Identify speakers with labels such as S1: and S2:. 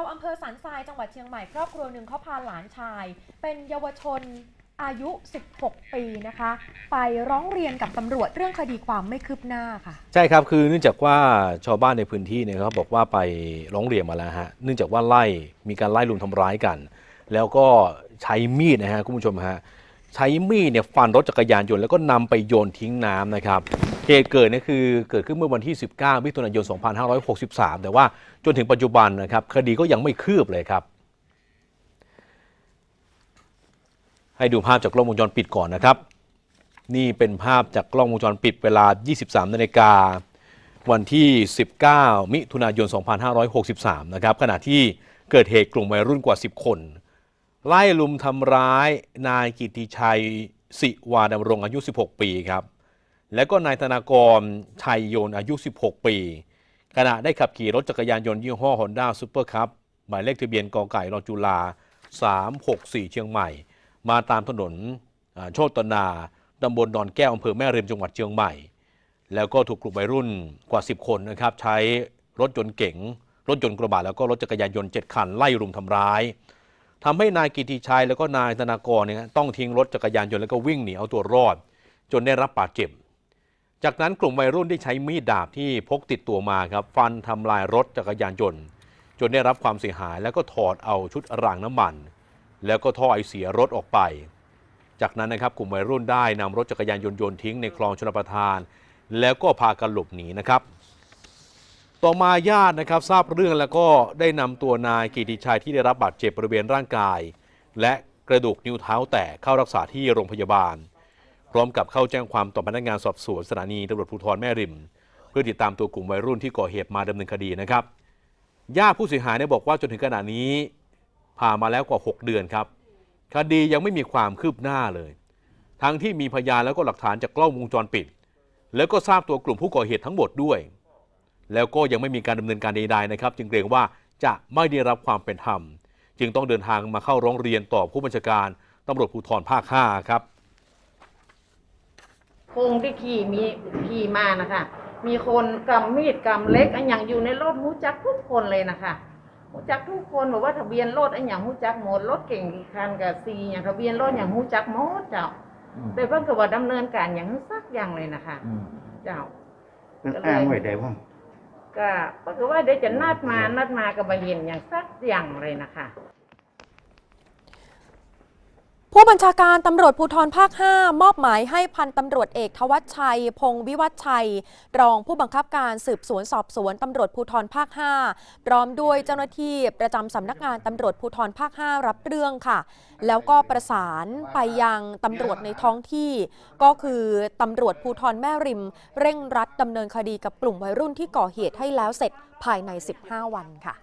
S1: าวอำเภอสันทรายจังหวัดเชียงใหม่ครอบครัวหนึ่งเขาพาหลานชาย เป็นเยาวชนอายุ 16 ปีนะคะ ไปร้องเรียนกับตำรวจเรื่องคดีความไม่คืบหน้าค่ะ
S2: ใช่ครับคือเนื่องจากว่าชาวบ้านในพื้นที่เนี่ยเขาบอกว่าไปร้องเรียนมาแล้วฮะเนื่องจากว่าไล่มีการไล่ลุมทำร้ายกัน แล้วก็ใช้มีดนะฮะคุณผู้ชมฮะใช้มีดเนี่ยฟันรถจักรยานยนต์แล้วก็นำไปโยนทิ้งน้ำนะครับ เหตุเกิดเนี่ยคือเกิดขึ้นเมื่อวันที่ 19 มิถุนายน 2563 แต่ว่าจนถึงปัจจุบันนะครับคดีก็ยังไม่คืบเลยครับ ให้ดูภาพจากกล้องวงจรปิดก่อนนะครับ นี่เป็นภาพจากกล้องวงจรปิดเวลา 23 นาฬิกาวันที่ 19 มิถุนายน 2563 นะครับขณะที่เกิดเหตุกลุ่มวัยรุ่นกว่า 10 คน ไล่ลุมทำร้ายนายกิติชัยสิวาดำรงอายุ 16 ปีครับ และก็นายธนากรชัยโยนอายุ 16 ปี ขณะได้ขับขี่รถจักรยานยนต์ยี่ห้อ Honda Super Cup หมายเลขทะเบียนกไก่รจุฬา364 เชียงใหม่ มาตามถนนโชตนาตำบลดอนแก้วอำเภอแม่ริมจังหวัดเชียงใหม่ แล้วก็ถูกกลุ่มวัยรุ่นกว่า 10 คนนะครับใช้รถยนต์เก๋ง รถยนต์กระบะแล้วก็รถจักรยานยนต์ 7 คันไล่รุมทำร้ายทำให้นายกิติชัยแล้วก็นายธนากรเนี่ยต้องทิ้งรถจักรยานยนต์แล้วก็วิ่งหนีเอาตัวรอด จนได้รับบาดเจ็บ จากนั้นกลุ่มวัยรุ่นได้ใช้มีดดาบที่พกติดตัวมาครับฟันทำลายรถจักรยานยนต์ จนได้รับความเสียหายแล้วก็ถอดเอาชุดรางน้ำมัน แล้วก็ท่อไอเสียรถออกไป จากนั้นนะครับกลุ่มวัยรุ่นได้นำรถจักรยานยนต์โยนทิ้งในคลองชลประทาน แล้วก็พากันหลบหนีนะครับต่อมาญาตินะครับทราบเรื่องแล้วก็ได้นำตัวนายกิติชัยที่ได้รับบาดเจ็บบริเวณร่างกาย และกระดูกนิ้วเท้าแตกเข้ารักษาที่โรงพยาบาล พร้อมกับเข้าแจ้งความต่อพนักงานสอบสวนสถานีตำรวจภูธรแม่ริม เพื่อติดตามตัวกลุ่มวัยรุ่นที่ก่อเหตุมาดำเนินคดีนะครับญาติผู้เสียหายเนี่ยบอกว่าจนถึงขณะนี้ผ่านมาแล้วกว่า 6 เดือนครับ คดียังไม่มีความคืบหน้าเลย ทั้งที่มีพยานแล้วก็หลักฐานจากกล้องวงจรปิด แล้วก็ทราบตัวกลุ่มผู้ก่อเหตุทั้งหมดด้วย แล้วก็ยังไม่มีการดำเนินการใดๆนะครับ จึงเกรงว่าจะไม่ได้รับความเป็นธรรม จึงต้องเดินทางมาเข้าร้องเรียนต่อผู้บัญชาการตำรวจภูธรภาค 5 ครับ
S3: คงที่ขี่มีขี่มานะคะ มีคนกำมีดกำเล็กอันอย่างอยู่ในรถหูจักทุกคนเลยนะคะหูจักทุกคนบอกว่าทะเบียนรถอันอย่างหูจักหมดรถเก่งกี่คันกับซีอย่างทะเบียนรถอย่างหูจักหมดเจ้า
S4: อืม
S3: แต่เพิ่นก็ว่าดำเนินการอย่างสักอย่างเลยนะคะ
S4: อืม
S3: เจ้า
S4: เพิ่นอ้างไว้ได้ว่า
S3: ก็ก็คือว่าเดี๋ยวจะนัดมานัดมากับมาเห็นอย่างสักอย่างเลยนะคะ
S1: ผู้บัญชาการตำรวจภูธรภาค 5 มอบหมายให้พันตำรวจเอกทวัชชัย พงศ์วิวัฒชัย รองผู้บังคับการสืบสวนสอบสวนตำรวจภูธรภาค 5 พร้อมด้วยเจ้าหน้าที่ประจำสำนักงานตำรวจภูธรภาค 5 รับเรื่องค่ะ แล้วก็ประสานไปยังตำรวจในท้องที่ ก็คือตำรวจภูธรแม่ริม เร่งรัดดำเนินคดีกับกลุ่มวัยรุ่นที่ก่อเหตุให้แล้วเสร็จภายใน 15 วันค่ะ